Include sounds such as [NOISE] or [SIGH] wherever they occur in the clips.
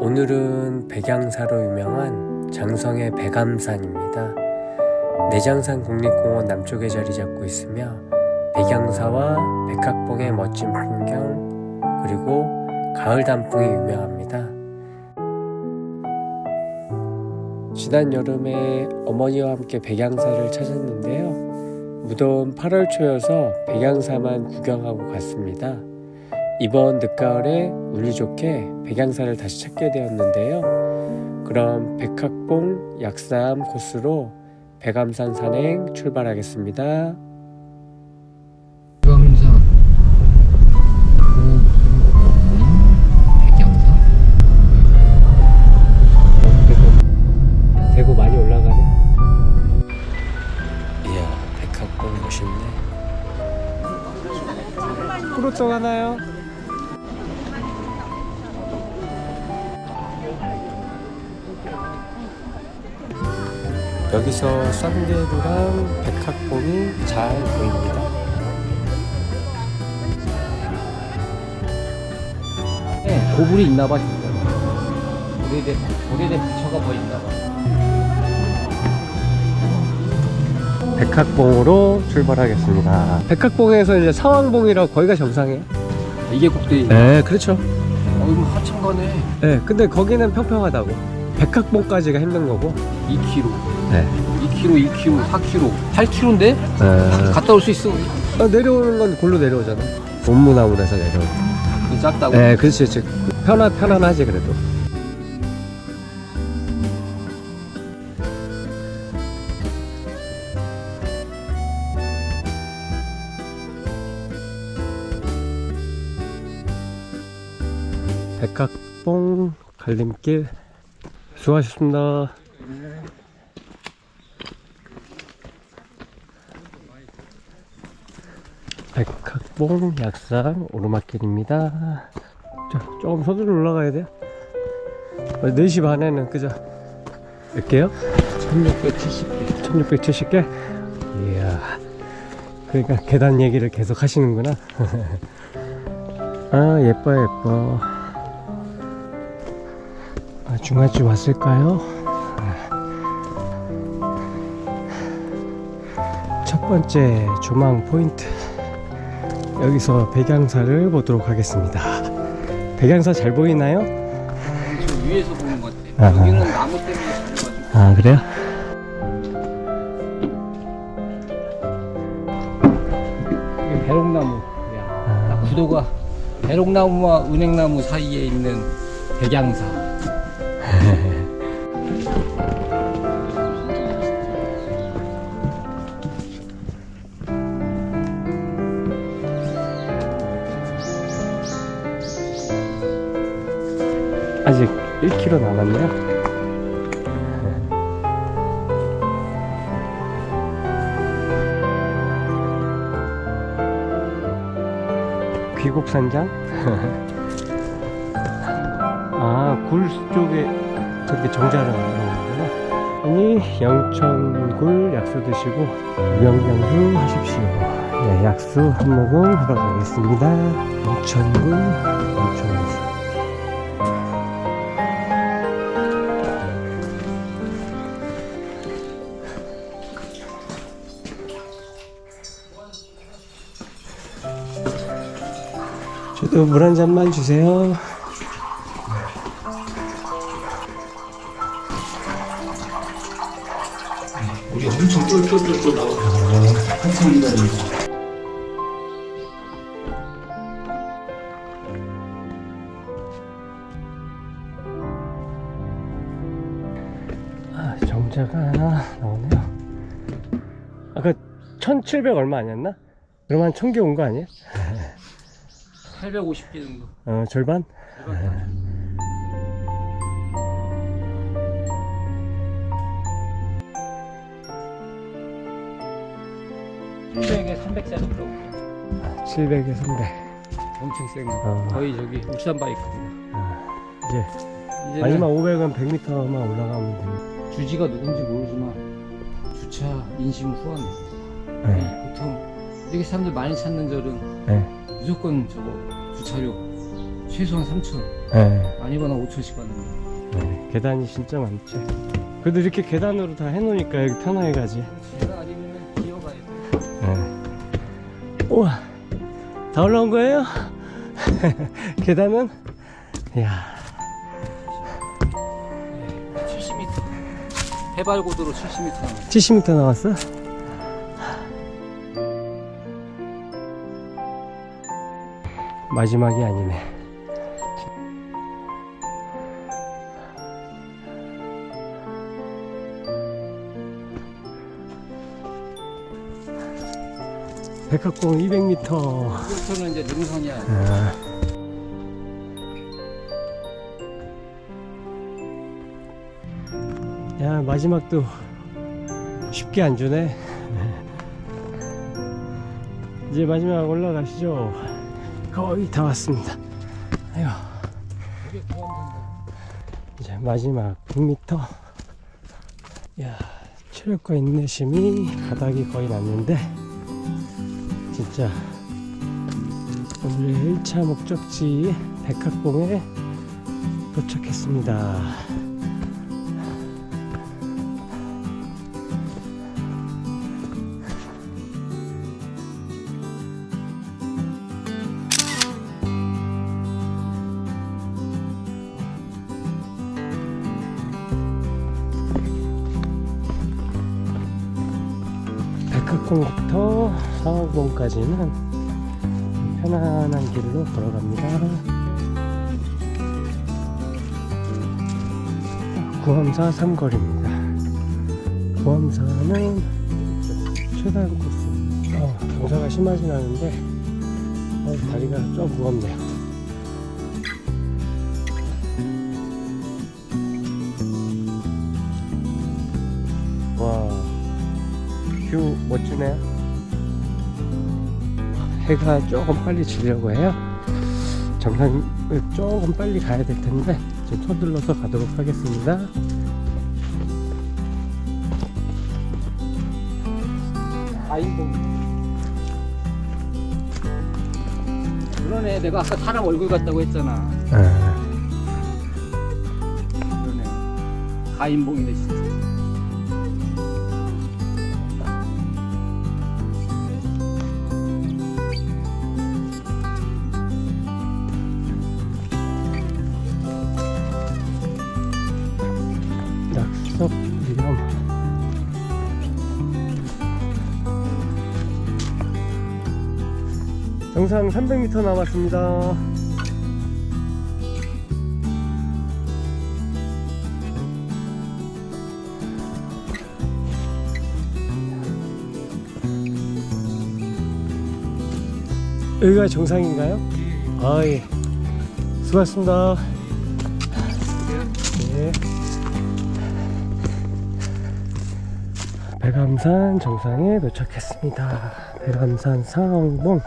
오늘은 백양사로 유명한 장성의 백암산입니다. 내장산 국립공원 남쪽에 자리 잡고 있으며 백양사와 백학봉의 멋진 풍경 그리고 가을 단풍이 유명합니다. 지난 여름에 어머니와 함께 백양사를 찾았는데요. 무더운 8월 초여서 백양사만 구경하고 갔습니다. 이번 늦가을에 운이 좋게 백양사를 다시 찾게 되었는데요. 그럼 백학봉 약삼 코스로 백암산 산행 출발하겠습니다. 백양사 대구 많이 올라가네. 이야, 백학봉 멋있네. 프로또 하나요? 여기서 쌍계루랑 백학봉이 잘 보입니다. 네, 고불이 있나봐 오래된 오래된 부처가 뭐 있나봐 백학봉으로 출발하겠습니다. 백학봉에서 이제 상황봉이라고 거기가 정상이에요. 이게 꼭대기 네, 그렇죠. 어 이거 한참 가네 네, 근데 거기는 평평하다고. 백학봉까지가 힘든 거고. 2km 네. 2km 2km 4km 8km인데 네. 갔다 올 수 있어 어, 내려오는 건 골로 내려오잖아. 옴무나무에서 내려오는. 이거 작다고 네, 그렇지, 그렇지. 편안 편안하지 그래도. 백학봉 갈림길 수고하셨습니다. 백학봉 약산 오르막길입니다. 자, 조금 서둘러 올라가야 돼요. 4시 반에는 그저 몇 개요? 1670개 1670개? 이야. 그러니까 계단 얘기를 계속 하시는구나. [LAUGHS] 아, 예뻐, 예뻐. 아, 중간쯤 왔을까요? 첫 번째 조망 포인트. 여기서 백양사를 보도록 하겠습니다. 백양사 잘 보이나요? 저 위에서 보는 것 같아 아하. 여기는 나무 때문에 잘려가지고 아, 그래요? 이게 배롱나무 야, 나 구도가 배롱나무와 은행나무 사이에 있는 백양사 [LAUGHS] 아직 1km 남았네요. 귀곡산장? [LAUGHS] 아, 굴 쪽에 저렇게 정자를 만든 거구나. 아니, 영천굴 약수 드시고 명량수 하십시오. 네, 약수 한 모금 하러 가겠습니다. 영천굴, 영천수. 물 한 잔만 주세요. 우리 엄청 쫄쫄쫄쫄 나와 한참 기다린다 아, 정자가 하나 나오네요. 아까 1700 얼마 아니었나? 그럼 한 1000개 온 거 아니에요? [LAUGHS] 850개 정도 어, 절반? 에 300짜리 들어오고 700에 300. 엄청 센 거. 어. 거의 저기 울산 바이크입니다. 이제 이제는 마지막 500은 100m만 올라가면 됩니다. 주지가 누군지 모르지만 주차 인심 후원. 네. 보통 이렇게 사람들 많이 찾는 절은 네. 무조건 저거 주차료 최소한 3천. 네. 받아 5천씩 받는데. 네, 계단이 진짜 많지. 그래도 이렇게 계단으로 다 해놓으니까 여기 편하게 가지. 제가 아니면 기어가야 돼. 네. 우와, 다 올라온 거예요? [LAUGHS] 계단은? 이야, 70m. 해발 고도로 70m 남았어. 70m 나왔어? 마지막이 아니네. 백합공 200m. 이부터는 이제 능선이야. 아. 야 마지막도 쉽게 안 주네. [LAUGHS] 이제 마지막 올라가시죠. 거의 다 왔습니다. 고함된다. 이제 마지막 100m. 야 체력과 인내심이 바닥이 거의 났는데 진짜 오늘의 1차 목적지 백합봉에 도착했습니다. 백합봉부터 사업봉까지는 편안한 길로 걸어갑니다. 구암사 삼거리입니다. 구암사는 최단 코스. 어, 경사가 심하진 않은데 어, 다리가 좀 무겁네요. 해가 조금 빨리 지려고 해요. 정상을 조금 빨리 가야 될 텐데 좀 서둘러서 가도록 하겠습니다. 아이고. 그러네. 내가 아까 사람 얼굴 같다고 했잖아. 아, 그러네. 가인봉이네 진짜. 정상 300m 남았습니다. 여기가 정상인가요? 아, 예. 수고하셨습니다. 네. 백암산 정상에 도착했습니다. 백암산 상봉.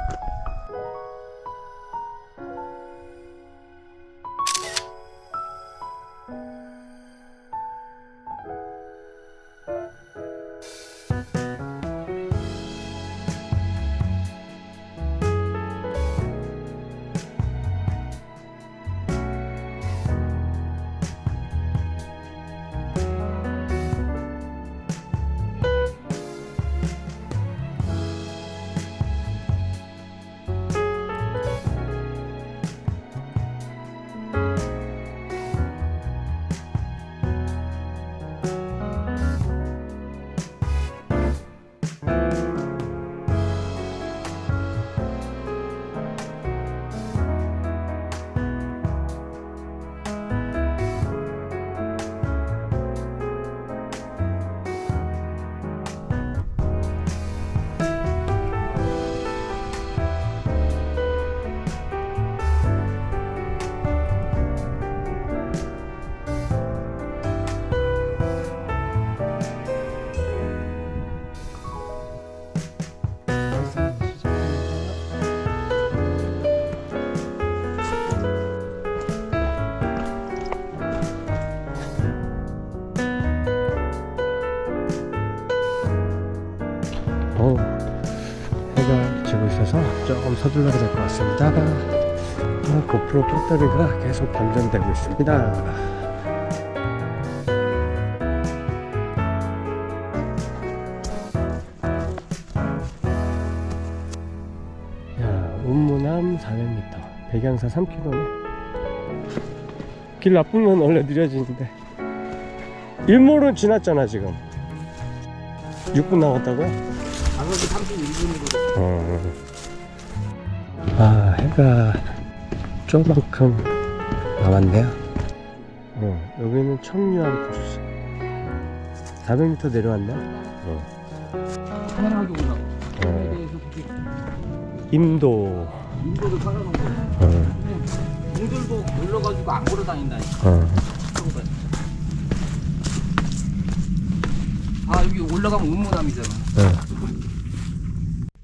서 서둘러야 될 것 같습니다. 아, 고프로 배터리가 계속 방전되고 있습니다. 야, 운무남 400m, 백양사 3km네. 길 나쁘면 원래 느려지는데. 일몰은 지났잖아, 지금. 6분 남았다고? 방금이 31분으로 어. 아, 해가 조만큼 남았네요. 어, 여기는 청류암 코스. 400m 내려왔네. 어. 하나도. 어. 임도. 인도를 깔아놓은. 어, 공들도 올라가지고 안 걸어 다닌다니까. 어. 아 여기 올라가면 운무남이잖아. 어.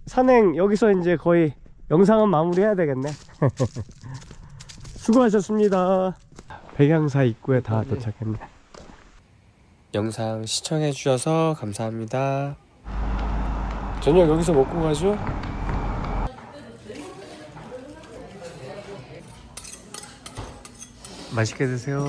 산행 여기서 이제 거의 영상은 마무리해야 되겠네. [LAUGHS] 수고하셨습니다. 백양사 입구에 다 도착했네. 영상 시청해 주셔서 감사합니다. 저녁 여기서 먹고 가죠? 맛있게 드세요.